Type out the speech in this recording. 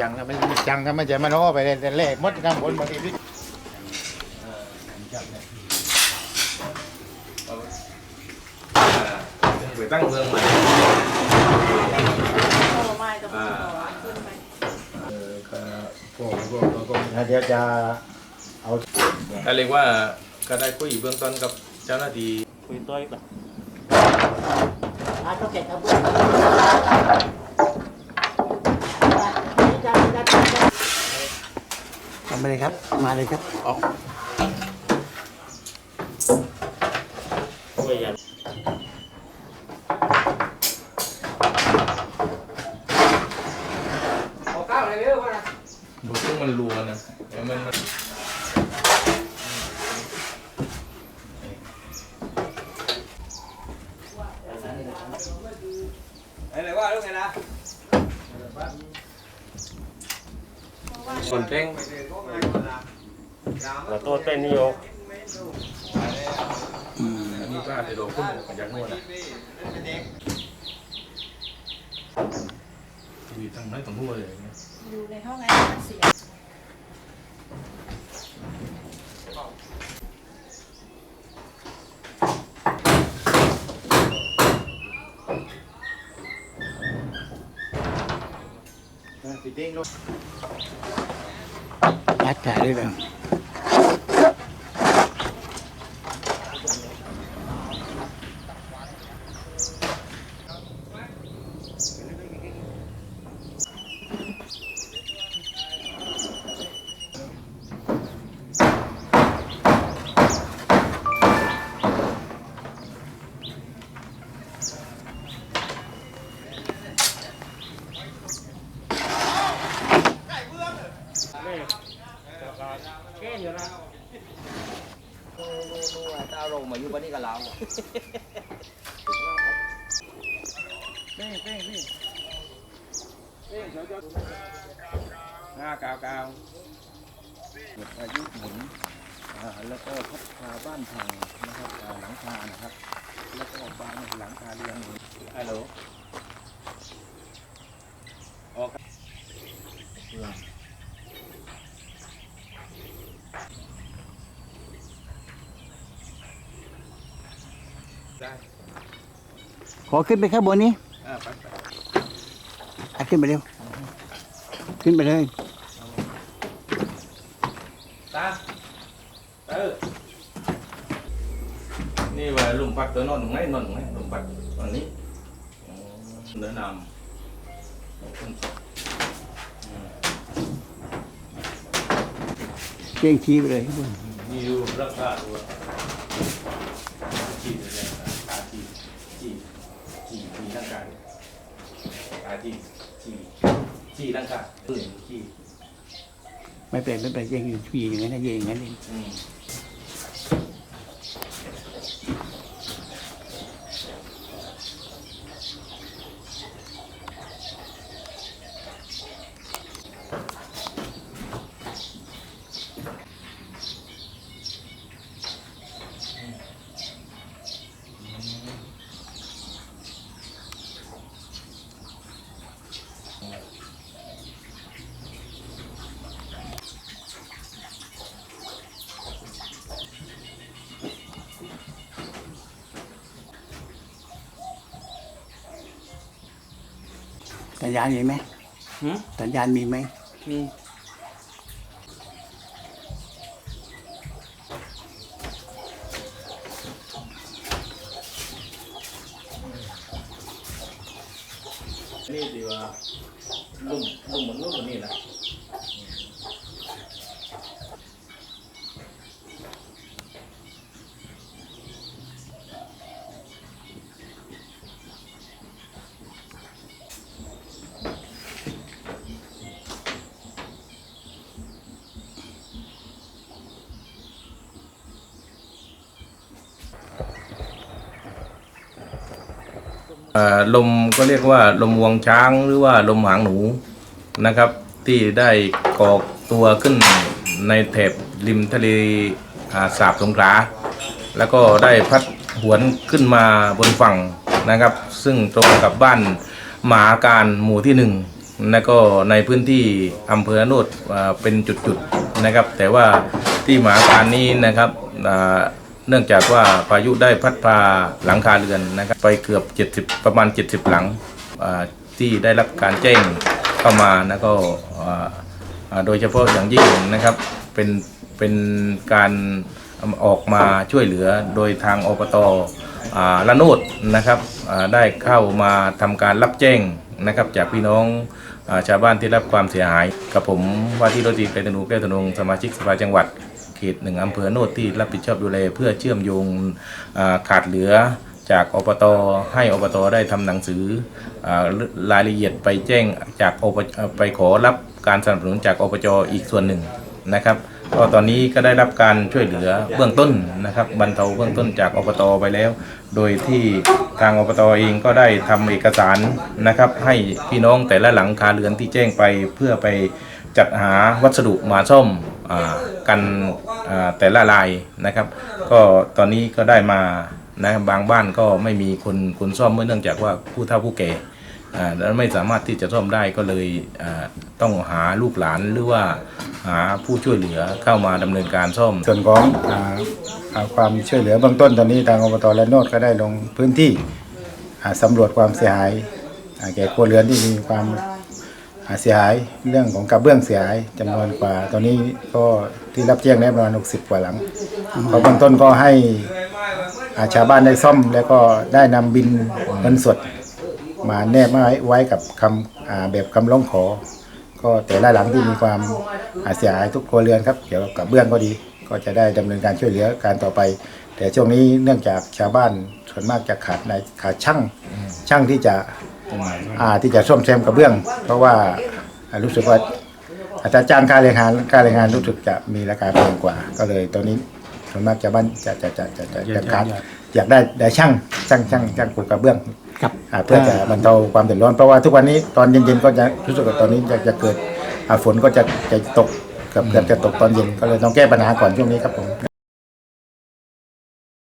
จังก็ไม่จังก็ไม่จะมาโน้ไปแต่แรกมดข้างบนบางทีพี่ไปตั้งเมืองใหม่โอ้ไม่ต้องขึ้นไปเออก็พวกพวกพวกพวกเดี๋ยวจะเอาก็เรียกว่าก็ได้คุยเบื้องต้นกับเจ้าหน้าที่คุยต้อยก่อนอาต้องเก็บเอาเบื้ำไปเลยครับ มาเลยครับออกช่วยยันบุซึ่งมันรัวนะแต่มันมันอะไรว่าลูกไงนะ คนเต้งขอโทษเป็นนิโยอันนี้ก็อาจจะโดนขึ้นมาจากนู่นนะอยู่ทางไหนตรงนู้นเลยเนี่ยอยู่ในห้องไอ้มันเสีย ปิดเด้งลูก ยัดถ่ายได้เลย ตาโรงมา อยู่บ้านนี้กับเราห้ากาวกาวอายุหมุนอ่าแล้วก็พัดพาบ้านพังนะครับอ่าหลังคานะครับ แล้วก็บ้านหลังคาเรียงหมุนฮัลโหล ได้ขอขึ้นไปข้างบนนี้อ่าไปไปอะขึ้นไปเร็ว ขึ้นไปเลย ตาเออนี่ว่าลุมปัดตัวนอนตรงไหนนอนตรงไหนลุมปัดตอนนี้อ๋อเดินนำขอบคุณครับเก้งชี้ไปเลยข้างบน มีอยู่รักษาตัวจีเลยนะตาจีจีจีมีร่างกาย ตาจีจีจีร่างกายเออจีไม่เป็นไรไม่เป็นไรยังอยู่ที่อย่างนั้นนะยังอย่างนั้นเอง อืม สัญญาณมีไหมหืมสัญญาณมีไหมมีนี่ดีว่าลุ่มลุ่มเหมือนลุ่มเหมือนนี่นะเอ่ ลมก็เรียกว่าลมวงช้างหรือว่าลมหางหนูนะครับ ที่ได้ก่อตัวขึ้นในแถบริมทะเลาสาบสงขลาแล้วก็ได้พัดหวนขึ้นมาบนฝั่งนะครับ ซึ่งตรงกับบ้านหมาการหมู่ที่หนึ่งแล้วก็ในพื้นที่อำเภอโนดเป็นจุดๆนะครับ แต่ว่าที่หมาการนี้นะครับ เนื่องจากว่าพายุได้พัดพาหลังคาเรือนนะครับไปเกือบ 70 ประมาณ 70 หลังที่ได้รับการแจ้งเข้ามาแล้วก็โดยเฉพาะอย่างยิ่งนะครับเป็นเป็นการออกมาช่วยเหลือโดยทางอบตละโนดนะครับได้เข้ามาทำการรับแจ้งนะครับจากพี่น้องอชาวบ้านที่รับความเสียหาย กับผมว่าที่รถดีไปตนูแก้วตนงสมาชิกสภาจังหวัด เขตหนึ่งอำเภอโนดที่รับผิดชอบดูแลเพื่อเชื่อมโยงขาดเหลือจากอบตให้อบตได้ทำหนังสืออรายละเอียดไปแจ้งจากอบไปขอรับการสนับสนุนจากอบจอีกส่วนหนึ่งนะครับก็ตอนนี้ก็ได้รับการช่วยเหลือเบื้องต้นนะครับบรรเทาเบื้องต้นจากอบตไปแล้ว โดยที่ทางอบตเองก็ได้ทำเอกสารนะครับ ให้พี่น้องแต่ละหลังคาเรือนที่แจ้งไปเพื่อไปจัดหาวัสดุมาซ่อม กันอ่าแต่ละรายนะครับ ก็ตอนนี้ก็ได้มานะบางบ้านก็ไม่มีคนคนซ่อมเมื่อเนื่องจากว่าผู้เฒ่าผู้แก่อ่าแล้วไม่สามารถที่จะซ่อมได้ก็เลยอ่าต้องหาลูกหลานหรือว่าหาผู้ช่วยเหลือเข้ามาดำเนินการซ่อม ส่วนของอ่าอ่าความช่วยเหลือเบื้องต้นตอนนี้ทางอบตและโนดก็ได้ลงพื้นที่อ่าสำรวจความเสียหายอ่าแก่ครัวเรือนที่มีความอ่า เสียหายเรื่องของกระเบื้องเสียหายจำนวนกว่า ตอนนี้ก็ที่รับแจ้งได้ประมาณ60 กว่าหลังก็เบื้องต้นก็ให้อาชาวบ้านได้ซ่อม แล้วก็ได้นำบินเงินสด มาแนบไว้ไว้กับคำอ่าแบบคำร้องขอ ก็แต่ละหลังที่มีความอ่าเสียหายทุกครัวเรือนครับเกี่ยวกับกระเบื้องก็ดี ก็จะได้ดำเนินการช่วยเหลือการต่อไป แต่ช่วงนี้เนื่องจากชาวบ้านส่วนมากจะขาดในขาดช่างช่างที่จะ อ่าที่จะซ่อมแซมกระเบื้อง เพราะว่าอ่ารู้สึกว่าอัตราจ้างการแรงงานการแรงงานรู้สึกจะมีราคาแพงกว่า ก็เลยตอนนี้ส่วนมากชาวบ้านจะจะจะจะจะจะขาดอยากได้ได้ช่างช่างช่างช่างปลูกกระเบื้องครับอ่าเพื่อจะบรรเทาความเดือดร้อนเพราะว่าทุกวันนี้ตอนเย็นๆก็จะรู้สึกว่าตอนนี้จะจะเกิดอ่าฝนก็จะจะตกเกือบเกือบจะตกตอนเย็นก็เลยต้องแก้ปัญหาก่อนช่วงนี้ครับผม